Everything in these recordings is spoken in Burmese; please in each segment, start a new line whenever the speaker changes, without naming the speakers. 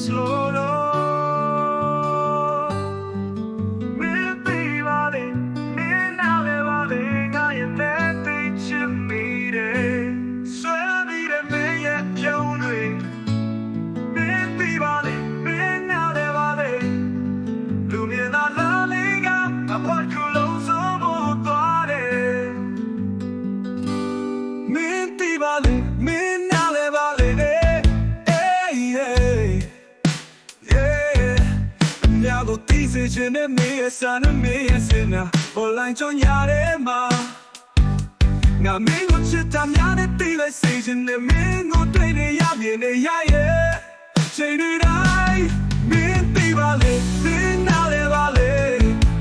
slow. ကိုတီးစေချင်တဲ့မင်းရဲ့စာနဲ့မင်းရဲ့စင်နာ online ကြောင့်ရတဲ့မှာငါမင်းကိုချစ်တာများနဲ့တီးလိုက်စေချင်တဲ့မင်းကိုတွေ့နေရမြင်နေရရဲ့ချိန်တွေတိုင်းမင်းတီပါလေမင်းနားလဲပါလေ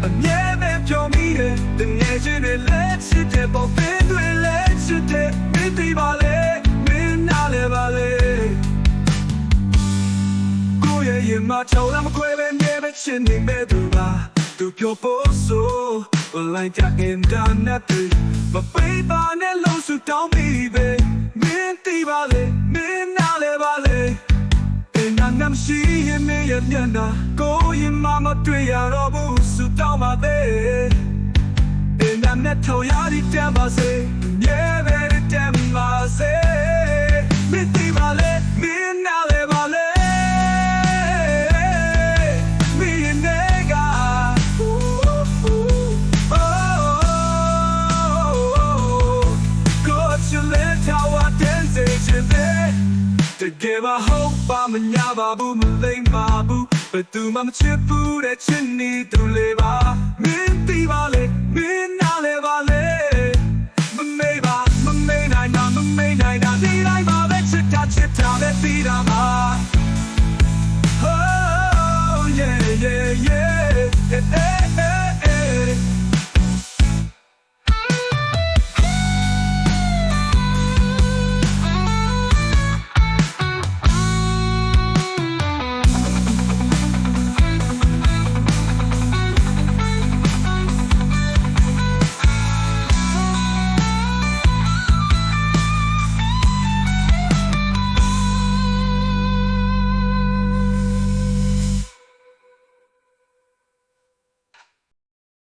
အမြဲပဲပြောမိတယ်တကယ်ချင်းတွေလက်ချစ်တဲ့ပေါ် ယ့်ရဲ့ရင်မချောင်းလာမခွဲပဲနေပဲချင်နေမဲ့သူပါသူပြောဖို့ဆို online ကြအင်တာနက်တွေမပေးပါနဲ့လို့ဆူတောင်းမိပဲမင်းတီးပါလေမင်းနားလဲပါလေအင်းနာငမ်ရှိရင်မင်းရဲ့မျက်နှာကိုယ့်ရင်မမတွေ့ရတော့ဘူးဆူတောင်းပါသေးအင်းနာနဲ့ထော်ရည်တမ်းပါစေမြဲ malay mabu. But do my chip, that chinny, do live. Min, be vale, min,